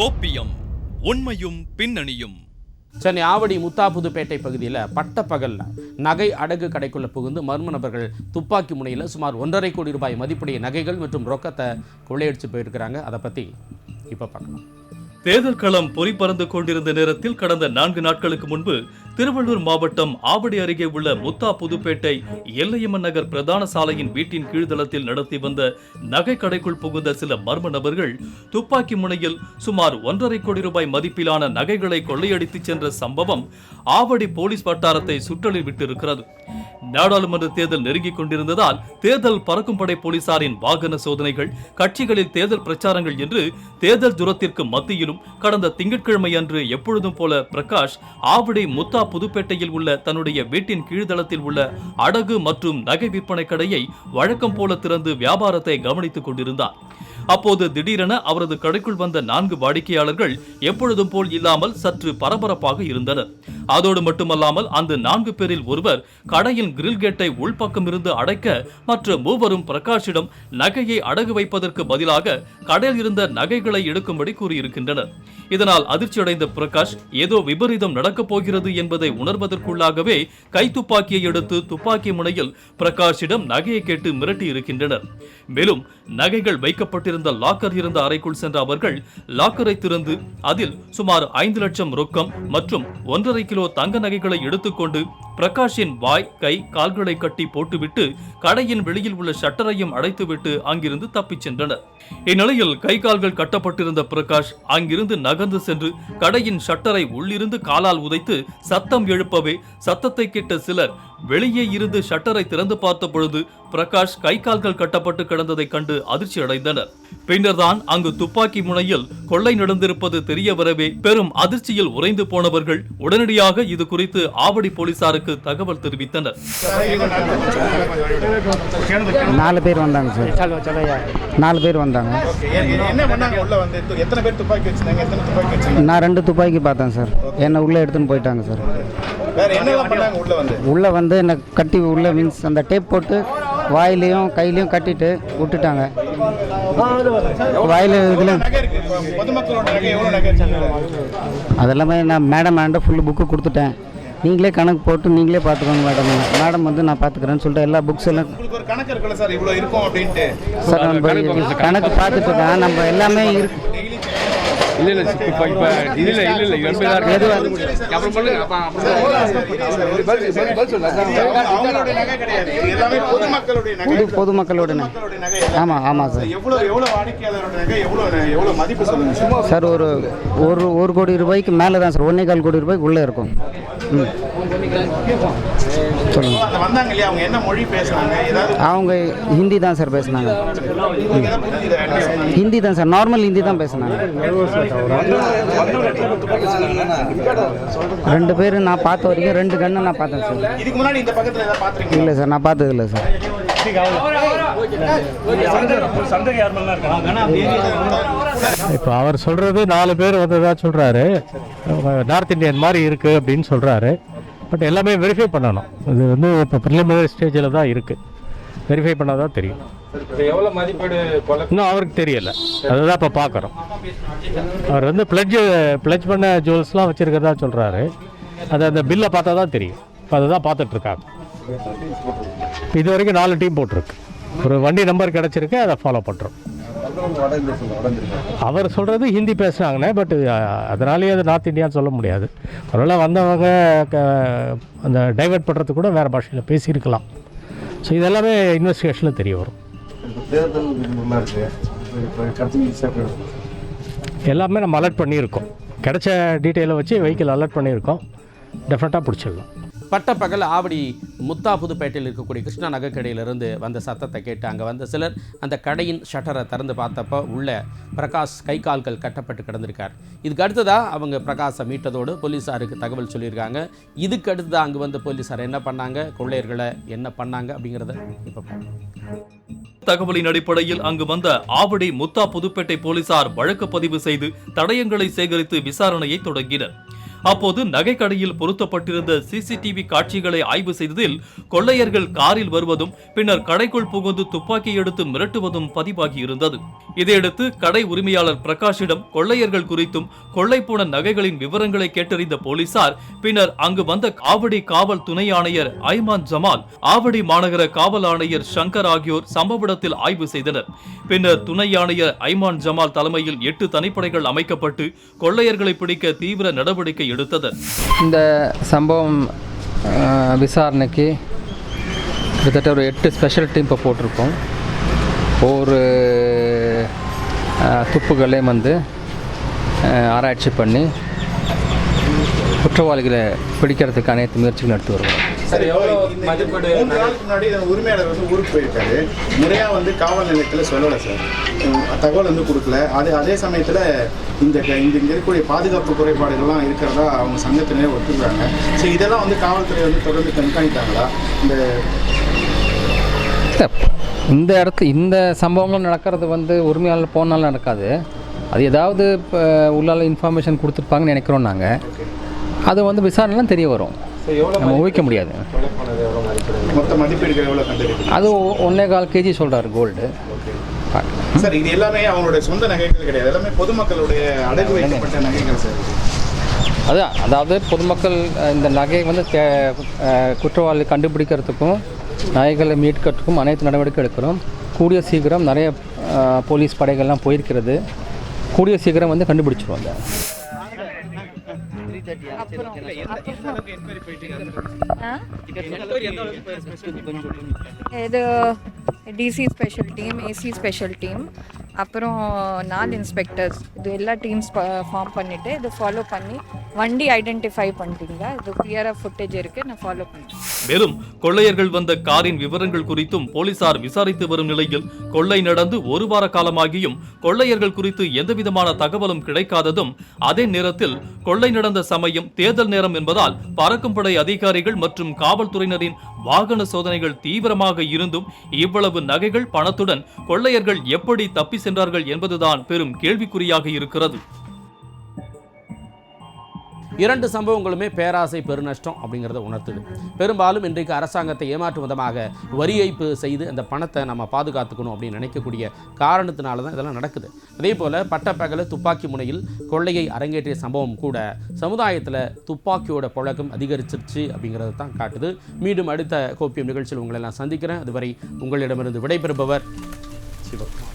கோப்பியம் உண்மையும் பின்னணியும். சென்னை ஆவடி முத்தாபுதுப்பேட்டை பகுதியில் பட்டப்பகலில் நகை அடகு கடைக்குள்ள புகுந்து மர்ம நபர்கள் துப்பாக்கி முனையில் சுமார் ஒன்றரை கோடி ரூபாய் மதிப்புடைய நகைகள் மற்றும் ரொக்கத்தை கொள்ளையடிச்சு போயிருக்கிறாங்க. அதை பற்றி இப்போ பார்க்கலாம். தேர்தல் களம் பொறிபறந்து கொண்டிருந்த நேரத்தில் கடந்த நான்கு நாட்களுக்கு முன்பு திருவள்ளூர் மாவட்டம் ஆவடி அருகே உள்ள முத்தா புதுப்பேட்டை எல்லையம்மன் நகர் பிரதான சாலையின் வீட்டின் கீழ்தளத்தில் நடத்தி வந்த நகை கடைக்குள் புகுந்த சில மர்ம நபர்கள் துப்பாக்கி முனையில் சுமார் ஒன்றரை கோடி ரூபாய் மதிப்பிலான நகைகளை கொள்ளையடித்துச் சென்ற சம்பவம் ஆவடி போலீஸ் வட்டாரத்தை சுற்றலில் விட்டிருக்கிறது. நாடாளுமன்ற தேர்தல் நெருங்கிக் கொண்டிருந்ததால் தேர்தல் பறக்கும் படை போலீசாரின் வாகன சோதனைகள் கட்சிகளில் தேர்தல் பிரச்சாரங்கள் என்று தேர்தல் தூரத்திற்கு மத்தியிலும் கடந்த திங்கட்கிழமை அன்று எப்பொழுதும் போல பிரகாஷ் ஆவடி முத்தா புதுப்பேட்டையில் உள்ள தன்னுடைய வீட்டின் கீழ்தளத்தில் உள்ள அடகு மற்றும் நகை விற்பனை கடையை வழக்கம் போல திறந்து வியாபாரத்தை கவனித்துக் கொண்டிருந்தார். அப்போது திடீரென அவரது கடைக்குள் வந்த நான்கு வாடிக்கையாளர்கள் எப்பொழுதும் போல் இல்லாமல் சற்று பரபரப்பாக இருந்தனர். அதோடு மட்டுமல்லாமல் அந்த நான்கு பேரில் ஒருவர் கடையின் கிரில் கேட்டை உள்பக்கம் இருந்து அடைக்க மற்ற மூவரும் பிரகாஷிடம் நகையை அடகு வைப்பதற்கு பதிலாக கடையில் இருந்த நகைகளை எடுக்கும்படி கூறியிருக்கின்றனர். இதனால் அதிர்ச்சியடைந்த பிரகாஷ் ஏதோ விபரீதம் நடக்கப் போகிறது என்பதை உணர்வதற்குள்ளாகவே கை துப்பாக்கியை எடுத்து துப்பாக்கி முனையில் பிரகாஷிடம் நகையை கேட்டு மிரட்டி இருக்கின்றனர் மேலும் நகைகள் வைக்கப்பட்டிருந்த வைத்திருந்த லாக்கர் இருந்த அறைக்குள் சென்ற அவர்கள் லாக்கரை திறந்து அதில் சுமார் ஐந்து லட்சம் ரொக்கம் மற்றும் ஒன்றரை கிலோ தங்க நகைகளை எடுத்துக்கொண்டு பிரகாஷின் வாய் கை கால்களை கட்டி போட்டுவிட்டு கடையின் வெளியில் உள்ள ஷட்டரையும் அடைத்துவிட்டு அங்கிருந்து தப்பிச் சென்றனர். இந்நிலையில் கை கால்கள் கட்டப்பட்டிருந்த பிரகாஷ் அங்கிருந்து நகர்ந்து சென்று கடையின் ஷட்டரை உள்ளிருந்து காலால் உதைத்து சத்தம் எழுப்பவே சத்தத்தை கேட்ட சிலர் வெளியே இருந்து ஷட்டரை திறந்து பார்த்த பொழுது பிரகாஷ் கை கால்கள் கட்டப்பட்டு கிடந்ததைக் கண்டு அதிர்ச்சி அடைந்தனர். பின்னர்தான் அங்கு துப்பாக்கி முனையில் கொள்ளை நடந்திருப்பது தெரிய வரவே பெரும் அதிர்ச்சியில் உறைந்து போனவர்கள் உடனடியாக இது குறித்து ஆவடி போலீசாருக்கு தகவல் தெரிவித்தனர். நாலு பேர் வந்தாங்க சார். நாலு பேர் வந்தாங்க. என்ன- என்ன பண்ணாங்க? உள்ள வந்து து- எத்தனை பேர் துப்பாக்கி வச்சிருந்தாங்க? எத்தனை துப்பாக்கி வச்சிருந்தாங்க? நான் ரெண்டு துப்பாக்கி பார்த்தேன் சார். என்னை உள்ளே எடுத்துன்னு போயிட்டாங்க சார். உள்ள வந்து? உள்ளே வந்து என்னை கட்டி உள்ளே மீன்ஸ் அந்த டேப் போட்டு வாயிலையும் கையிலையும் கட்டிட்டு விட்டுட்டாங்க. வாயில் இதில் அதெல்லாமே நான் மேடம் ஆண்ட ஃபுல்லு புக்கு கொடுத்துட்டேன். நீங்களே கணக்கு போட்டு நீங்களே பார்த்துக்கோங்க மேடம் மேடம் வந்து நான் பார்த்துக்கிறேன்னு சொல்லிட்டு எல்லா புக்ஸ் எல்லாம் உங்களுக்கு ஒரு கணக்கு இருக்குல்ல சார்? இவ்வளவு இருக்கும் அப்படின்ட்டு. சார் நம்ம கணக்கு பார்த்துட்டு இருக்கேன் நம்ம எல்லாமே இருக்கு இல்ல இல்ல இப்ப இப்ப இல்ல இல்ல இல்ல இல்ல எண்பது அப்புறம் பண்ணுங்க அப்ப அப்புறம் பொதுமக்களோட நகை ஆமாம் ஆமாம் சார். எவ்வளவு எவ்வளவு வாடிக்கையாளரோட நகை எவ்வளவு எவ்வளவு மதிப்பு சொல்லுங்க. சும்மா சார் ஒரு ஒரு ஒரு கோடி ரூபாய்க்கு மேலே தான் சார். ஒன்றே கால் கோடி ரூபாய்க்கு உள்ளே இருக்கும். ம். வந்தாங்க இல்லையா அவங்க என்ன மொழி பேசுனாங்க? ஏதாவது அவங்க ஹிந்தி தான் சார் பேசுனாங்க? ஹிந்தி தான் சார். நார்மல் ஹிந்தி தான் பேசுனாங்க. ரெண்டு பேர் நான் பார்த்த வரைக்கும் ரெண்டு கண்ணு நான் பார்த்தேன் சார். இதுக்கு முன்னாடி இந்த பக்கத்துல ஏதாவது பாத்துருக்கீங்க இல்லை சார் நான் பார்த்தது இல்லை சார். இப்போ அவர் சொல்கிறது நாலு பேர் வந்ததா சொல்கிறாரு நார்த் இந்தியன் மாதிரி இருக்குது அப்படின்னு சொல்கிறாரு பட் எல்லாமே வெரிஃபை பண்ணணும். இது வந்து இப்போ ப்ரிலிமினரி ஸ்டேஜில் தான் இருக்குது வெரிஃபை பண்ணால் தான் தெரியும் எவ்வளவு மதிப்பீடு இன்னும் அவருக்கு தெரியல. அதுதான் இப்போ பார்க்குறோம் அவர் வந்து பிளட்ஜ் பிளட்ஜ் பண்ண ஜுவல்ஸ்லாம் வச்சுருக்கிறதா சொல்கிறாரு அது அந்த பில்லை பார்த்தா தான் தெரியும். இப்போ அதை தான் பார்த்துட்ருக்காங்க இது வரைக்கும் நாலு டீம் போட்டிருக்கு. ஒரு வண்டி நம்பர் கிடச்சிருக்கு அதை ஃபாலோ பண்ணுறோம் அவர் சொல்கிறது ஹிந்தி பேசுகிறாங்கண்ணே பட் அதனாலேயே அது நார்த் இந்தியான்னு சொல்ல முடியாது. ஒருவேளை வந்தவங்க அந்த டைவர்ட் பண்ணுறதுக்கு கூட வேறு பாஷையில் பேசியிருக்கலாம். ஸோ இதெல்லாமே இன்வெஸ்டிகேஷனில் தெரிய வரும். எல்லாமே நம்ம அலர்ட் பண்ணியிருக்கோம். கிடைச்ச டீட்டெயிலை வச்சு வெஹிக்கிள் அலர்ட் பண்ணியிருக்கோம். டெஃபினட்டாக பிடிச்சிடலாம். பட்டப்பகல் ஆவடி முத்தா புதுப்பேட்டையில் இருக்கக்கூடிய கிருஷ்ணா நகைக்கடையிலிருந்து வந்த சத்தத்தை கேட்டு அங்கே வந்த சிலர் அந்த கடையின் ஷட்டரை திறந்து பார்த்தப்போ உள்ள பிரகாஷ் கை கால்கள் கட்டப்பட்டு கிடந்திருக்கார். இதுக்கு அடுத்ததாக அவங்க பிரகாஷை மீட்டதோடு போலீஸாருக்கு தகவல் சொல்லியிருக்காங்க. இதுக்கு அடுத்ததாக அங்கே வந்து போலீஸார் என்ன பண்ணாங்க? கொள்ளையர்களை என்ன பண்ணாங்க அப்படிங்கிறத இப்போ தகவலின் அடிப்படையில் அங்கு வந்த ஆவடி முத்தா புதுப்பேட்டை போலீசார் வழக்கு பதிவு செய்து தடயங்களை சேகரித்து விசாரணையை தொடங்கினர். அப்போது நகைக்கடையில் பொருத்தப்பட்டிருந்த சிசிடிவி காட்சிகளை ஆய்வு செய்ததில் கொள்ளையர்கள் காரில் வருவதும் பின்னர் கடைக்குள் புகுந்து துப்பாக்கி எடுத்து மிரட்டுவதும் பதிவாகியிருந்தது. இதையடுத்து கடை உரிமையாளர் பிரகாஷிடம் கொள்ளையர்கள் குறித்தும் கொள்ளை போன நகைகளின் விவரங்களை கேட்டறிந்த போலீசார் பின்னர் அங்கு வந்த ஆவடி காவல் துணை ஆணையர் ஐமான் ஜமால் ஆவடி மாநகர காவல் ஆணையர் சங்கர் ஆகியோர் சம்பவ இடத்தில் ஆய்வு செய்தனர். பின்னர் துணை ஆணையர் ஐமான் ஜமால் தலைமையில் எட்டு தனிப்படைகள் அமைக்கப்பட்டு கொள்ளையர்களை பிடிக்க தீவிர நடவடிக்கை எடுத்தது. இந்த சம்பவம் விசாரணைக்கு கிட்டத்தட்ட ஒரு எட்டு ஸ்பெஷல் டீம் இப்போ போட்டிருக்கோம். ஒவ்வொரு துப்புகளையும் வந்து ஆராய்ச்சி பண்ணி குற்றவாளிகளை பிடிக்கிறதுக்கு அனைத்து இந்த மூன்று நாளுக்கு முன்னாடி உரிமையாளர் வந்து ஊருக்கு போயிருக்காரு. முறையா வந்து காவல் நிலையத்தில் சொல்லலை சார். தகவல் வந்து கொடுக்கல. அதே அதே சமயத்தில் இந்த இங்க இருக்கக்கூடிய பாதுகாப்பு குறைபாடுகள்லாம் இருக்கிறதா அவங்க சங்கத்தினரே ஒத்துக்கிறாங்க. சரி இதெல்லாம் வந்து காவல்துறை வந்து தொடர்ந்து கண்காணித்தாங்களா இந்த இந்த இடத்து இந்த சம்பவங்கள் நடக்கிறது வந்து உரிமையாளர் போனாலும் நடக்காது. அது ஏதாவது இப்போ உள்ளால இன்ஃபர்மேஷன் கொடுத்துருப்பாங்கன்னு நினைக்கிறோம் நாங்கள் அது வந்து விசாரணைலாம் தெரிய வரும். நம்ம ஊகிக்க முடியாது. அது ஒ- ஒன்னே கால் கேஜி சொல்கிறாரு கோல்டு சார் இது எல்லாமே அவங்களுடைய சொந்த நகைகள் கிடையாது. எல்லாமே பொதுமக்களுடைய அடகு வைக்கப்பட்ட நகைகள் சார். அதான் அதாவது பொதுமக்கள் இந்த நகையை வந்து தே- குற்றவாளி கண்டுபிடிக்கிறதுக்கும் நகைகளை மீட்கிறதுக்கும் அனைத்து நடவடிக்கை எடுக்கிறோம் கூடிய சீக்கிரம் நிறைய போலீஸ் படைகள்லாம் போயிருக்கிறது. கூடிய சீக்கிரம் வந்து கண்டுபிடிச்சிருவோம் அதை இது DC special team AC special team அப்புறம் நாலு இன்ஸ்பெக்டர்ஸ் இது எல்லா டீம்ஸ் ஃபார்ம் பண்ணிவிட்டு இது ஃபாலோ பண்ணி வண்டி ஐடென்டிஃபை பண்ணிட்டீங்களா? இது கிளியராக ஃபுட்டேஜ் இருக்குது நான் ஃபாலோ பண்ணுறேன் மேலும் கொள்ளையர்கள் வந்த காரின் விவரங்கள் குறித்தும் போலீசார் விசாரித்து வரும் நிலையில் கொள்ளை நடந்து ஒரு வார காலமாகியும் கொள்ளையர்கள் குறித்து எந்தவிதமான தகவலும் கிடைக்காததும் அதே நேரத்தில் கொள்ளை நடந்த சமயம் தேர்தல் நேரம் என்பதால் பறக்கும் படை அதிகாரிகள் மற்றும் காவல்துறையினரின் வாகன சோதனைகள் தீவிரமாக இருந்தும் இவ்வளவு நகைகள் பணத்துடன் கொள்ளையர்கள் எப்படி தப்பி சென்றார்கள் என்பதுதான் பெரும் கேள்விக்குறியாக இருக்கிறது. இரண்டு சம்பவங்களுமே பேராசை பெருநஷ்டம் அப்படிங்கிறத உணர்த்துது. பெரும்பாலும் இன்றைக்கு அரசாங்கத்தை ஏமாற்றும் விதமாக வரி ஏய்ப்பு செய்து அந்த பணத்தை நம்ம பாதுகாத்துக்கணும் அப்படின்னு நினைக்கக்கூடிய காரணத்தினால தான் இதெல்லாம் நடக்குது. அதே போல் பட்டப்பகல துப்பாக்கி முனையில் கொள்ளையை அரங்கேற்றிய சம்பவம் கூட சமுதாயத்தில் துப்பாக்கியோட புழக்கம் அதிகரிச்சிருச்சு அப்படிங்கிறது தான் காட்டுது. மீண்டும் அடுத்த கோப்பியம் நிகழ்ச்சியில் உங்களை எல்லாம் சந்திக்கிறேன். அதுவரை உங்களிடமிருந்து விடைபெறுபவர் சிவகுமார்.